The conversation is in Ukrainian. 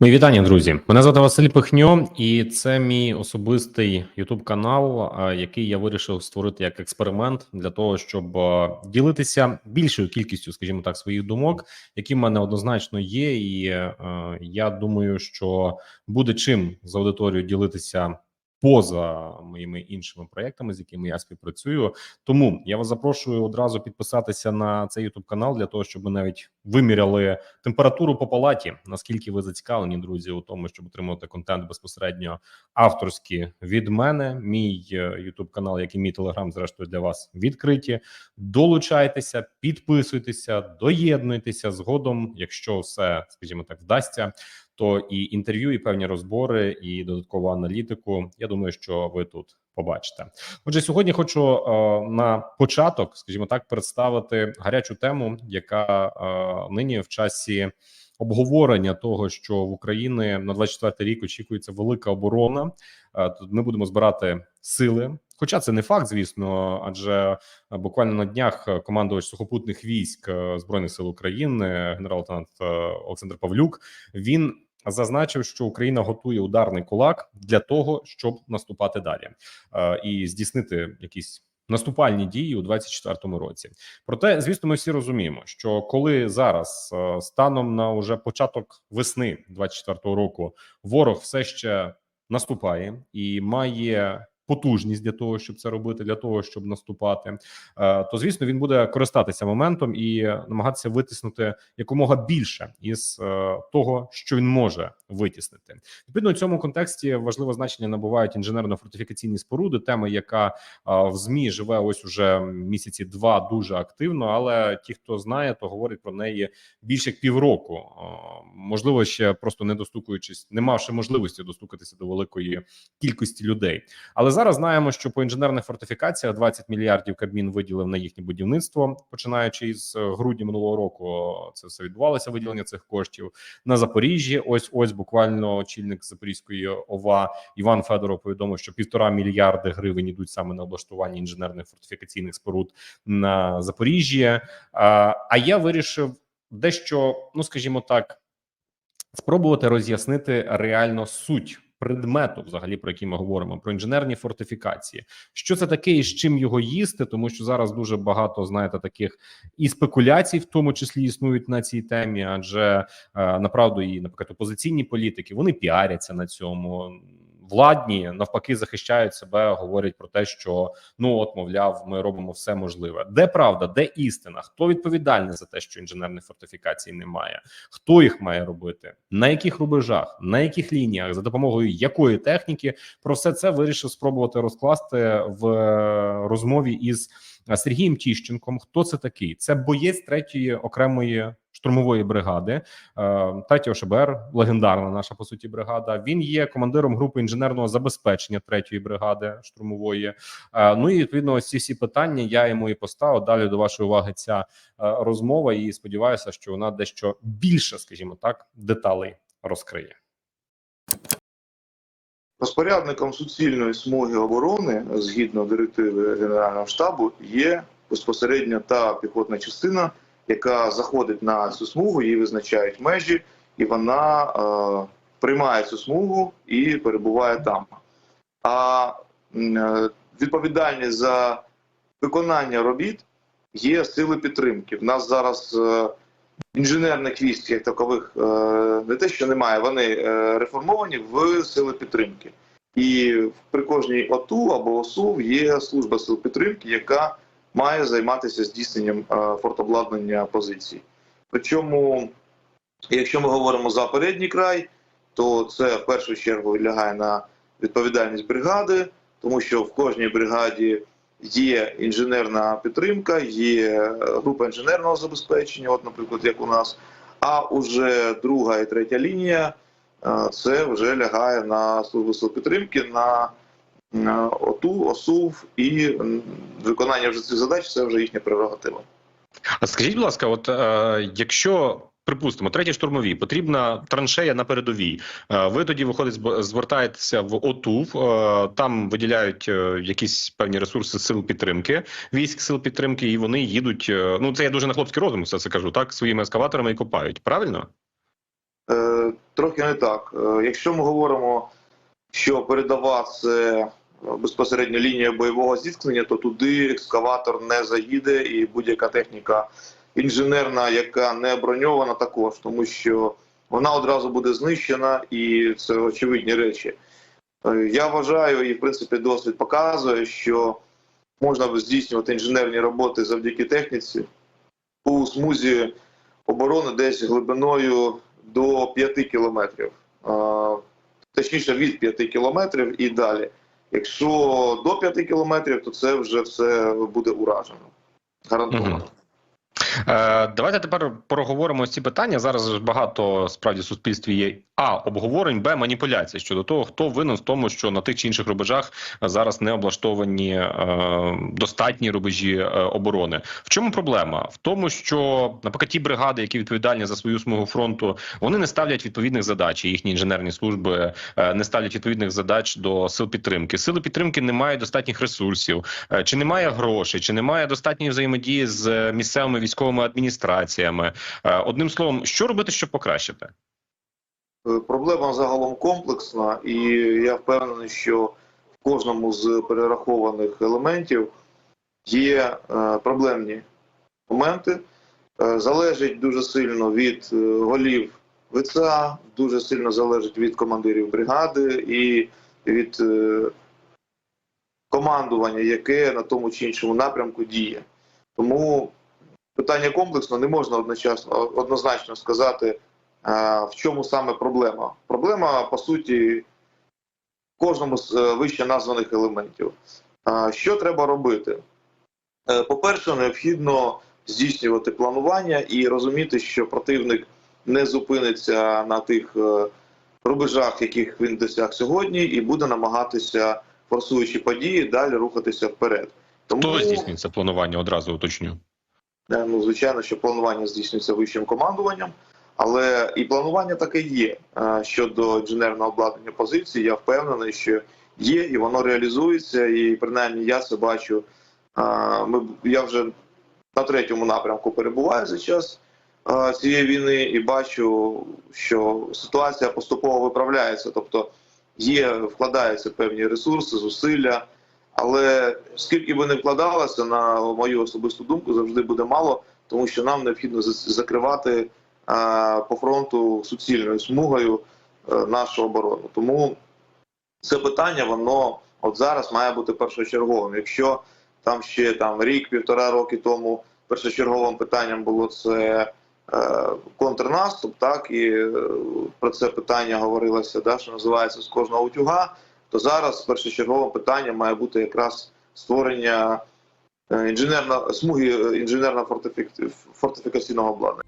Мої вітання, друзі. Мене звати Василь Пихньо, і це мій особистий Ютуб канал, який я вирішив створити як експеримент для того, щоб ділитися більшою кількістю, скажімо так, своїх думок, які в мене однозначно є. І е, я думаю, що буде чим з аудиторією ділитися поза моїми іншими проектами, з якими я співпрацюю. Тому я вас запрошую одразу підписатися на цей YouTube канал для того, щоб ми навіть виміряли температуру по палаті. Наскільки ви зацікавлені, друзі, у тому, щоб отримувати контент безпосередньо авторський від мене. Мій е, YouTube канал, як і мій телеграм, зрештою для вас відкриті. Долучайтеся, підписуйтеся, доєднуйтеся згодом, якщо все, скажімо так, вдасться. То і інтерв'ю, і певні розбори, і додаткову аналітику. Я думаю, що ви тут побачите. Отже, сьогодні хочу е, на початок, скажімо так, представити гарячу тему, яка е, нині в часі обговорення того, що в Україні на 24 рік очікується велика оборона. Е, тут ми будемо збирати сили. Хоча це не факт, звісно, адже буквально на днях командувач сухопутних військ е, збройних сил України, генерал-лейтенант е, Олександр Павлюк, він зазначив, що Україна готує ударний кулак для того, щоб наступати далі е, і здійснити якісь. Наступальні дії у 24-му році, проте, звісно, ми всі розуміємо, що коли зараз е, станом на уже початок весни 24-го року ворог все ще наступає і має потужність для того, щоб це робити, для того, щоб наступати, е, то звісно він буде користатися моментом і намагатися витиснути якомога більше із е, того, що він може витіснити. Відповідно, у цьому контексті важливе значення набувають інженерно-фортифікаційні споруди. Тема, яка е, в змі живе ось уже місяці два дуже активно. Але ті, хто знає, то говорить про неї більше як півроку. Можливо, ще просто не достукуючись, не мавши можливості достукатися до великої кількості людей. Але зараз знаємо, що по інженерних фортифікаціях 20 мільярдів Кабмін виділив на їхнє будівництво, починаючи із е, грудня минулого року. Це все відбувалося. Виділення цих коштів на Запоріжжі. Ось ось буквально очільник Запорізької ОВА Іван Федоров повідомив, що півтора мільярди гривень ідуть саме на облаштування інженерних фортифікаційних споруд на Запоріжжі. А, а я вирішив дещо, ну скажімо так, спробувати роз'яснити реально суть предмету, взагалі про який ми говоримо, про інженерні фортифікації. Що це таке і з чим його їсти? Тому що зараз дуже багато знаєте таких і спекуляцій, в тому числі існують на цій темі, адже е, направду і наприклад опозиційні політики вони піаряться на цьому. Владні навпаки захищають себе, говорять про те, що ну от мовляв, ми робимо все можливе. Де правда, де істина? Хто відповідальний за те, що інженерних фортифікацій немає? Хто їх має робити? На яких рубежах, на яких лініях, за допомогою якої техніки? Про все це вирішив спробувати розкласти в розмові із Сергієм Тіщенком. Хто це такий? Це боєць третьої окремої штурмової бригади, е, третього ШБР, легендарна наша по суті бригада. Він є командиром групи інженерного забезпечення третьої бригади штурмової. Е, Ну і відповідно, ось ці всі питання я йому і поставив. Далі до вашої уваги ця е, розмова, і сподіваюся, що вона дещо більше, скажімо так, деталей розкриє. Розпорядником суцільної смуги оборони згідно директиви Генерального штабу є безпосередньо та піхотна частина, яка заходить на цю смугу, її визначають межі, і вона е, приймає цю смугу і перебуває там. А е, відповідальність за виконання робіт є сили підтримки. В нас зараз е, інженерних військ як такових е, не те, що немає, вони е, реформовані в сили підтримки. І при кожній ОТУ або ОСУ є служба сил підтримки, яка має займатися здійсненням е, фортобладнання позицій. Причому, якщо ми говоримо за передній край, то це в першу чергу лягає на відповідальність бригади, тому що в кожній бригаді є інженерна підтримка, є група інженерного забезпечення, от, наприклад, як у нас. А уже друга і третя лінія е, це вже лягає на службу підтримки, на ОТУ, ОСУВ і виконання вже цих задач це вже їхня прерогатива. А скажіть, будь ласка, от е, якщо припустимо, третій штурмовій потрібна траншея на передовій. е, Ви тоді виходить, звертаєтеся в ОТУВ, е, там виділяють е, якісь певні ресурси сил підтримки, військ сил підтримки, і вони їдуть. Ну це я дуже на хлопський розум все це кажу, так своїми ескаваторами і копають. Правильно? Е, трохи не так. Якщо ми говоримо, що передова це безпосередньо лінія бойового зіткнення, то туди екскаватор не заїде, і будь-яка техніка інженерна, яка не броньована, також, тому що вона одразу буде знищена, і це очевидні речі. Е, Я вважаю, і в принципі досвід показує, що можна здійснювати інженерні роботи завдяки техніці у смузі оборони десь глибиною до 5 кілометрів. Е, Точніше, від 5 кілометрів і далі. Якщо до 5 кілометрів, то це вже все буде уражено. Гарантовано. Е, давайте тепер проговоримо ці питання. Зараз багато справді в суспільстві є а обговорень, б маніпуляцій щодо того, хто винен в тому, що на тих чи інших рубежах зараз не облаштовані е, достатні рубежі е, оборони. В чому проблема? В тому, що наприклад, ті бригади, які відповідальні за свою смугу фронту, вони не ставлять відповідних задач. Їхні інженерні служби е, не ставлять відповідних задач до сил підтримки. Сили підтримки не мають достатніх ресурсів, чи немає грошей, чи немає достатньої взаємодії з місцевими військовими адміністраціями. Е, Одним словом, що робити, щоб покращити? Е, Проблема загалом комплексна, і я впевнений, що в кожному з перерахованих елементів є е, проблемні моменти. Залежить дуже сильно від голів ВЦА, дуже сильно залежить від командирів бригади і від командування, яке на тому чи іншому напрямку діє. Тому питання комплексно не можна одночасно однозначно сказати. Е, В чому саме проблема? Проблема, по суті, в кожному з е, вище названих елементів. Е, Що треба робити? По-перше, необхідно здійснювати планування і розуміти, що противник не зупиниться на тих рубежах, яких він досяг сьогодні, і буде намагатися, форсуючи події, далі рухатися вперед. Тому Хто здійснює це планування? Одразу уточню. Е, Ну, звичайно, що планування здійснюється вищим командуванням, але і планування таке є Е, щодо інженерного обладнання позицій. Я впевнений, що є, і воно реалізується. І принаймні я це бачу. Е, Ми я вже на третьому напрямку перебуваю за час цієї війни, і бачу, що ситуація поступово виправляється. Тобто є, вкладаються певні ресурси, зусилля. Але скільки би не вкладалося, на мою особисту думку, завжди буде мало, тому що нам необхідно за- закривати е, по фронту суцільною смугою е, нашу оборону. Тому це питання, воно от зараз має бути першочерговим. Якщо там ще там рік-півтора роки тому першочерговим питанням було це е, контрнаступ, так і про це питання говорилося, да, що називається з кожного утюга то зараз першочерговим питанням має бути якраз створення інженерно інженерна смуги е, інженерно-фортифікаційного обладнання.